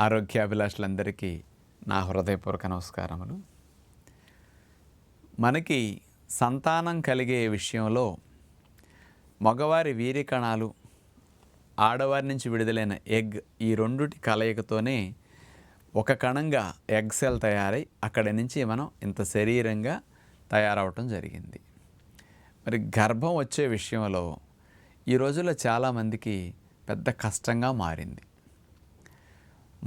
ఆరోగ్యాభిలాషులందరికీ నా హృదయపూర్వక నమస్కారములు. మనకి సంతానం కలిగే విషయంలో మగవారి వీరి కణాలు ఆడవారి నుంచి విడుదలైన ఎగ్ ఈ రెండుటి కలయికతోనే ఒక కణంగా ఎగ్ సెల్ తయారై అక్కడి నుంచి మనం ఇంత శరీరంగా తయారవటం జరిగింది. మరి గర్భం వచ్చే విషయంలో ఈ రోజుల్లో చాలామందికి పెద్ద కష్టంగా మారింది.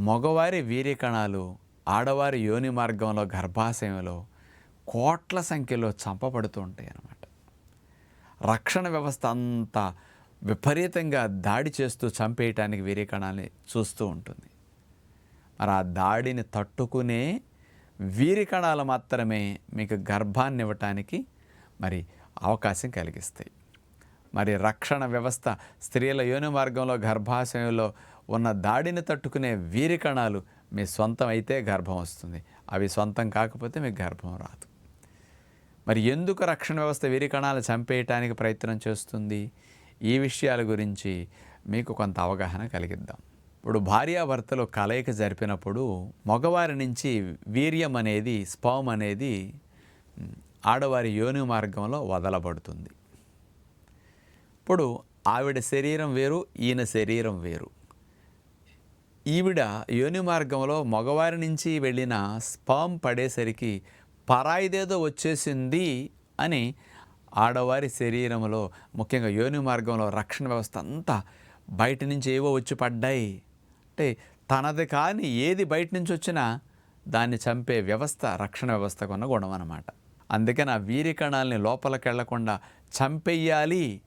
మగవారి వీర్యకణాలు ఆడవారి యోని మార్గంలో గర్భాశయంలో కోట్ల సంఖ్యలో చంపబడుతూ ఉంటాయి అన్నమాట రక్షణ వ్యవస్థ అంతా విపరీతంగా దాడి చేస్తూ చంపేయటానికి వీర్యకణాలని చూస్తూ ఉంటుంది. మరి ఆ దాడిని తట్టుకునే వీరికణాలు మాత్రమే మీకు గర్భాన్ని ఇవ్వటానికి మరి అవకాశం కలిగిస్తాయి. మరి రక్షణ వ్యవస్థ స్త్రీల యోని మార్గంలో గర్భాశయంలో ఉన్న దాడిని తట్టుకునే వీరి కణాలు మీ సొంతం అయితే గర్భం వస్తుంది. అవి సొంతం కాకపోతే మీకు గర్భం రాదు. మరి ఎందుకు రక్షణ వ్యవస్థ వీరి కణాలు చంపేయటానికి ప్రయత్నం చేస్తుంది? ఈ విషయాల గురించి మీకు కొంత అవగాహన కలిగిద్దాం. ఇప్పుడు భార్యాభర్తలు కలయిక జరిపినప్పుడు మగవారి నుంచి వీర్యం అనేది స్పమ్ అనేది ఆడవారి యోని మార్గంలో వదలబడుతుంది. ఇప్పుడు ఆవిడ శరీరం వేరు ఈయన శరీరం వేరు. ఈవిడ యోని మార్గంలో మగవారి నుంచి వెళ్ళిన స్పామ్ పడేసరికి పరాయిదేదో వచ్చేసింది అని ఆడవారి శరీరంలో ముఖ్యంగా యోని మార్గంలో రక్షణ వ్యవస్థ అంతా బయట నుంచి ఏవో వచ్చి పడ్డాయి. అంటే తనది కాని ఏది బయట నుంచి వచ్చినా దాన్ని చంపే వ్యవస్థ రక్షణ వ్యవస్థకు ఉన్న గుణం అన్నమాట. అందుకని ఆ వీరికణాలని లోపలికి వెళ్ళకుండా చంపేయాలి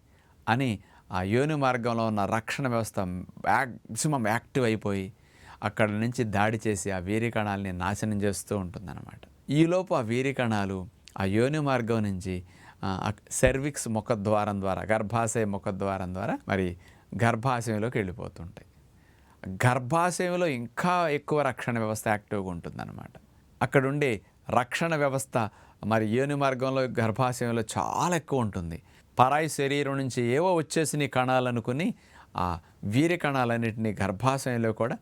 అని ఆ యోని మార్గంలో ఉన్న రక్షణ వ్యవస్థ మ్యాక్సిమం యాక్టివ్ అయిపోయి అక్కడ నుంచి దాడి చేసి ఆ వీరికణాలని నాశనం చేస్తూ ఉంటుందన్నమాట. ఈలోపు ఆ వీరికణాలు ఆ యోని మార్గం నుంచి సెర్విక్స్ ముఖద్వారం ద్వారా గర్భాశయ ముఖద్వారం ద్వారా మరి గర్భాశయంలోకి వెళ్ళిపోతుంటాయి. గర్భాశయంలో ఇంకా ఎక్కువ రక్షణ వ్యవస్థ యాక్టివ్గా ఉంటుందన్నమాట. అక్కడుండే రక్షణ వ్యవస్థ మరి యోని మార్గంలో గర్భాశయంలో చాలా ఎక్కువ ఉంటుంది. పరాయి శరీరం నుంచి ఏవో వచ్చేసిన కణాలనుకుని ఆ వీరి కణాలన్నింటినీ గర్భాశయంలో కూడా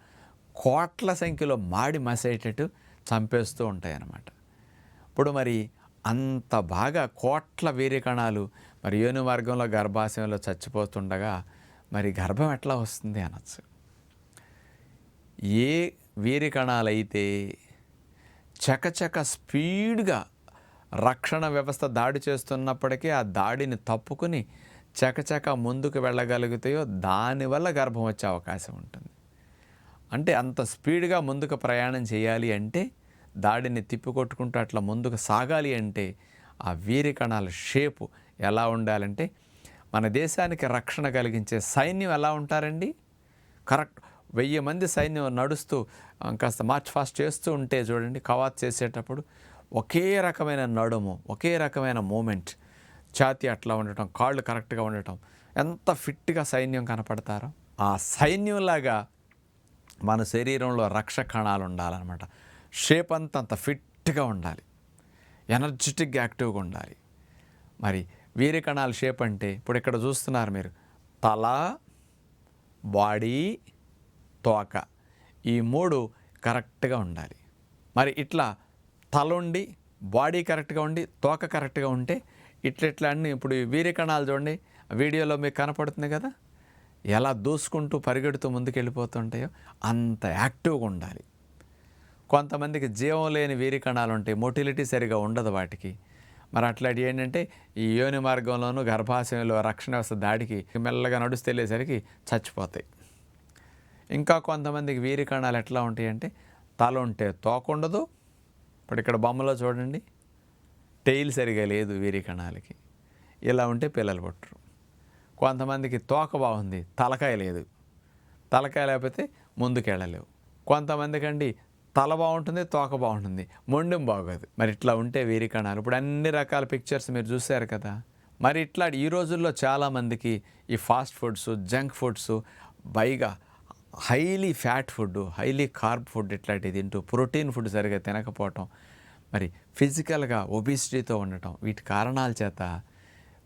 కోట్ల సంఖ్యలో మాడి మసేటట్టు చంపేస్తూ ఉంటాయి అన్నమాట ఇప్పుడు మరి అంత బాగా కోట్ల వీర్య కణాలు మరి యోని మార్గంలో గర్భాశయంలో చచ్చిపోతుండగా మరి గర్భం ఎట్లా వస్తుంది అనొచ్చు? ఏ వీరి కణాలైతే చకచక స్పీడ్గా రక్షణ వ్యవస్థ దాడి చేస్తున్నప్పటికీ ఆ దాడిని తప్పుకుని చకచక ముందుకు వెళ్ళగలుగుతాయో దానివల్ల గర్భం వచ్చే అవకాశం ఉంటుంది. అంటే అంత స్పీడ్గా ముందుకు ప్రయాణం చేయాలి అంటే దాడిని తిప్పికొట్టుకుంటూ అట్లా ముందుకు సాగాలి అంటే ఆ వీరి కణాల షేపు ఎలా ఉండాలంటే మన దేశానికి రక్షణ కలిగించే సైన్యం ఎలా ఉంటారండి? కరెక్ట్ వెయ్యి మంది సైన్యం నడుస్తూ కాస్త మార్చ్ ఫాస్ట్ చేస్తూ ఉంటే చూడండి కవాత్ చేసేటప్పుడు ఒకే రకమైన నడుము ఒకే రకమైన మూమెంట్. ఛాతి అట్లా ఉండటం కాళ్ళు కరెక్ట్గా ఉండటం. ఎంత ఫిట్గా సైన్యం కనపడతారో ఆ సైన్యంలాగా మన శరీరంలో రక్ష కణాలు ఉండాలన్నమాట. షేప్ అంతా అంత ఫిట్గా ఉండాలి. ఎనర్జెటిక్గా యాక్టివ్గా ఉండాలి. మరి వీరి కణాల షేప్ అంటే ఇప్పుడు ఇక్కడ చూస్తున్నారు మీరు. తల బాడీ తోక. ఈ మూడు కరెక్ట్గా ఉండాలి. మరి ఇట్లా తల ఉండి బాడీ కరెక్ట్గా ఉండి తోక కరెక్ట్గా ఉంటే ఇట్లా ఇట్లా ఇప్పుడు వీరి కణాలు చూడండి వీడియోలో మీకు కనపడుతుంది కదా? ఎలా దూసుకుంటూ పరిగెడుతూ ముందుకెళ్ళిపోతుంటాయో అంత యాక్టివ్గా ఉండాలి. కొంతమందికి జీవం లేని వీరి కణాలు ఉంటాయి మొటిలిటీ సరిగా ఉండదు వాటికి. మరి అట్లాంటి ఏంటంటే ఈ యోని మార్గంలోనూ గర్భాశయంలో రక్షణ వ్యవస్థ దాడికి మెల్లగా నడుస్తూ వెళ్ళేసరికి చచ్చిపోతాయి. ఇంకా కొంతమందికి వీరి కణాలు ఎట్లా ఉంటాయి అంటే తల ఉంటే తోక ఉండదు ఇప్పుడు ఇక్కడ బొమ్మలో చూడండి. టెయిల్ సరిగా లేదు వీరి కణాలకి. ఇలా ఉంటే పిల్లలు పుట్టరు. కొంతమందికి తోక బాగుంది తలకాయ లేదు. తలకాయ లేకపోతే ముందుకెళ్ళలేవు. కొంతమందికి అండి తల బాగుంటుంది తోక బాగుంటుంది. మొండెం బాగోదు. మరి ఇట్లా ఉంటే వీరి కణాలు. ఇప్పుడు అన్ని రకాల పిక్చర్స్ మీరు చూశారు కదా. మరి ఇట్లా ఈ రోజుల్లో చాలామందికి ఈ ఫాస్ట్ ఫుడ్స్ జంక్ ఫుడ్స్ పైగా highly fat food highly carb food ఇట్లాంటివి తింటూ ప్రోటీన్ ఫుడ్ సరిగా తినకపోవటం మరి ఫిజికల్గా ఒబిసిటీతో ఉండటం వీటి కారణాల చేత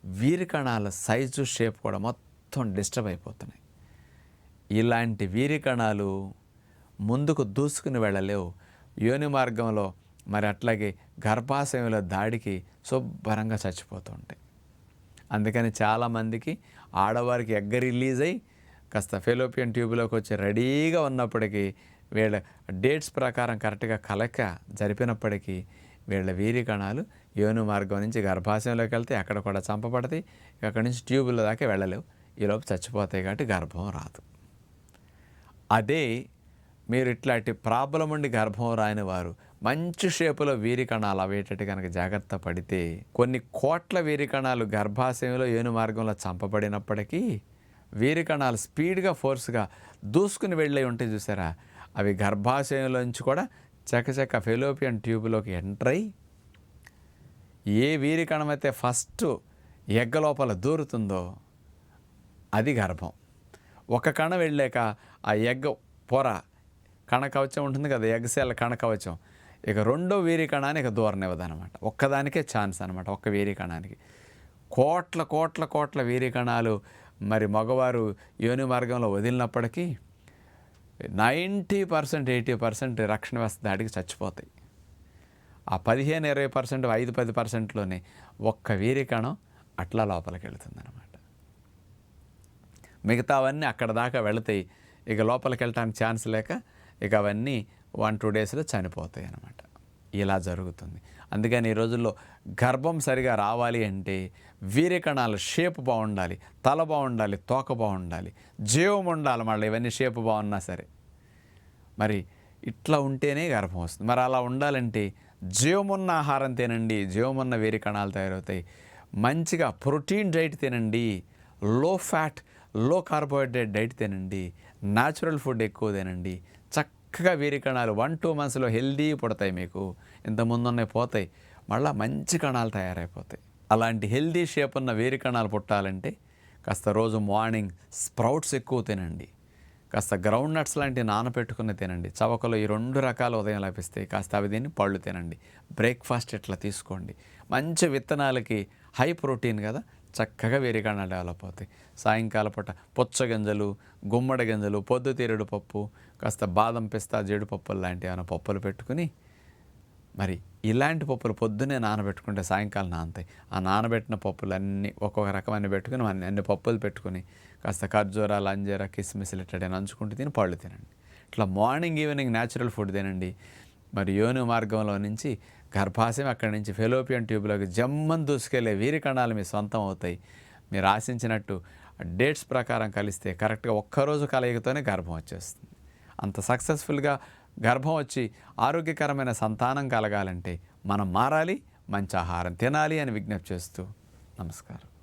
వీరికణాల సైజు షేప్ కూడా మొత్తం డిస్టర్బ్ అయిపోతున్నాయి. ఇలాంటి వీరికణాలు ముందుకు దూసుకుని వెళ్ళలేవు. యోని మార్గంలో మరి అట్లాగే గర్భాశయంలో దాడికి శుభ్రంగా చచ్చిపోతూ ఉంటాయి. అందుకని చాలామందికి ఆడవారికి ఎగ్గ రిలీజ్ అయ్యి కాస్త ఫెలోపియన్ ట్యూబ్లోకి వచ్చి రెడీగా ఉన్నప్పటికీ వీళ్ళ డేట్స్ ప్రకారం కరెక్ట్గా కలక జరిపినప్పటికీ వీళ్ళ వీరి కణాలు యోను మార్గం నుంచి గర్భాశయంలోకి వెళ్తే అక్కడ కూడా చంపబడతాయి. అక్కడి నుంచి ట్యూబుల దాకా వెళ్ళలేవు. ఈలోపు చచ్చిపోతాయి కాబట్టి గర్భం రాదు. అదే మీరు ఇట్లాంటి ప్రాబ్లం ఉండి గర్భం రాని వారు మంచి షేపులో వీరి కణాలు అవేటట్టు కనుక జాగ్రత్త పడితే కొన్ని కోట్ల వీరి కణాలు గర్భాశయంలో ఏను మార్గంలో చంపబడినప్పటికీ వీరి కణాలు స్పీడ్గా ఫోర్స్గా దూసుకుని వెళ్ళే ఉంటాయి చూసారా? అవి గర్భాశయంలోంచి కూడా చకచక ఫెలోపియన్ ట్యూబ్లోకి ఎంటర్ అయ్యి ఏ వీరి కణం అయితే ఫస్ట్ ఎగ్గ లోపల దూరుతుందో అది గర్భం. ఒక కణ వెళ్ళాక ఆ ఎగ్గ పొర కణకవచం ఉంటుంది కదా ఎగ్ సెల్ కణకవచం ఇక రెండో వీరి కణాన్ని ఇక ఒక్కదానికే ఛాన్స్ అనమాట ఒక్క వీరి కణానికి. కోట్ల కోట్ల కోట్ల వీరి కణాలు మరి మగవారు యోని మార్గంలో వదిలినప్పటికీ నైంటీ పర్సెంట్ ఎయిటీ పర్సెంట్ రక్షణ వ్యవస్థ దాడికి చచ్చిపోతాయి. ఆ పదిహేను ఇరవై పర్సెంట్ ఐదు పది పర్సెంట్లోనే ఒక్క వీరికణం అట్లా లోపలికి వెళుతుంది అనమాట మిగతా అవన్నీ అక్కడ దాకా వెళతాయి. ఇక లోపలికి వెళ్ళటానికి ఛాన్స్ లేక ఇక అవన్నీ వన్ టూ డేస్లో చనిపోతాయి అన్నమాట. ఇలా జరుగుతుంది. అందుకని ఈ రోజుల్లో గర్భం సరిగా రావాలి అంటే వీర్య షేప్ బాగుండాలి తల బాగుండాలి తోక బాగుండాలి జీవం ఉండాలి మళ్ళీ ఇవన్నీ షేప్ బాగున్నా సరే. మరి ఇట్లా ఉంటేనే గర్భం వస్తుంది. మరి అలా ఉండాలంటే జీవమున్న ఆహారం తినండి జీవమున్న వేరి కణాలు తయారవుతాయి. మంచిగా ప్రోటీన్ డైట్ తినండి లో ఫ్యాట్లో కార్బోహైడ్రేట్ డైట్ తినండి న్యాచురల్ ఫుడ్ ఎక్కువ తినండి చక్కగా వీరి కణాలు వన్ టూ మంత్స్లో హెల్దీ పుడతాయి మీకు. ఇంత ముందున్నే పోతాయి. మళ్ళీ మంచి కణాలు తయారైపోతాయి. అలాంటి హెల్దీ షేప్ ఉన్న వేరి కణాలు పుట్టాలంటే కాస్త రోజు మార్నింగ్ స్ప్రౌట్స్ ఎక్కువ తినండి. కాస్త గ్రౌండ్ నట్స్ లాంటివి నానబెట్టుకుని తినండి. చవకలో ఈ రెండు రకాల ఉదయం లభిస్తాయి కాస్త అవి తిని పళ్ళు తినండి. బ్రేక్ఫాస్ట్ ఇట్లా తీసుకోండి. మంచి విత్తనాలకి హై ప్రోటీన్ కదా. చక్కగా వేరికణాలు డెవలప్ అవుతాయి సాయంకాల పూట పుచ్చగింజలు గుమ్మడి గింజలు పొద్దుతీరుడు పప్పు కాస్త బాదం పిస్తా జీడిపప్పులు లాంటి ఏమైనా పప్పులు పెట్టుకుని మరి ఇలాంటి పప్పులు పొద్దునే నానబెట్టుకుంటే సాయంకాలం నానతాయి. ఆ నానబెట్టిన పప్పులు అన్నీ ఒక్కొక్క రకమైన పెట్టుకుని అన్ని అన్ని పప్పులు పెట్టుకుని కాస్త ఖర్జూరాలు అంజీరా కిస్మిస్లు ఇట్లా నంచుకుంటూ తిని పళ్ళు తినండి. ఇట్లా మార్నింగ్ ఈవినింగ్ న్యాచురల్ ఫుడ్ తినండి. మరి యోని మార్గంలో నుంచి గర్భాశయం అక్కడి నుంచి ఫెలోపియన్ ట్యూబ్లోకి జమ్మని దూసుకెళ్ళే వీరి కణాలు మీ సొంతం అవుతాయి. మీరు ఆశించినట్టు డేట్స్ ప్రకారం కలిస్తే కరెక్ట్గా ఒక్కరోజు కలయికతోనే గర్భం వచ్చేస్తుంది. అంత సక్సెస్ఫుల్గా గర్భం వచ్చి ఆరోగ్యకరమైన సంతానం కలగాలంటే మనం మారాలి మంచి ఆహారం తినాలి అని విజ్ఞప్తి చేస్తూ నమస్కారం.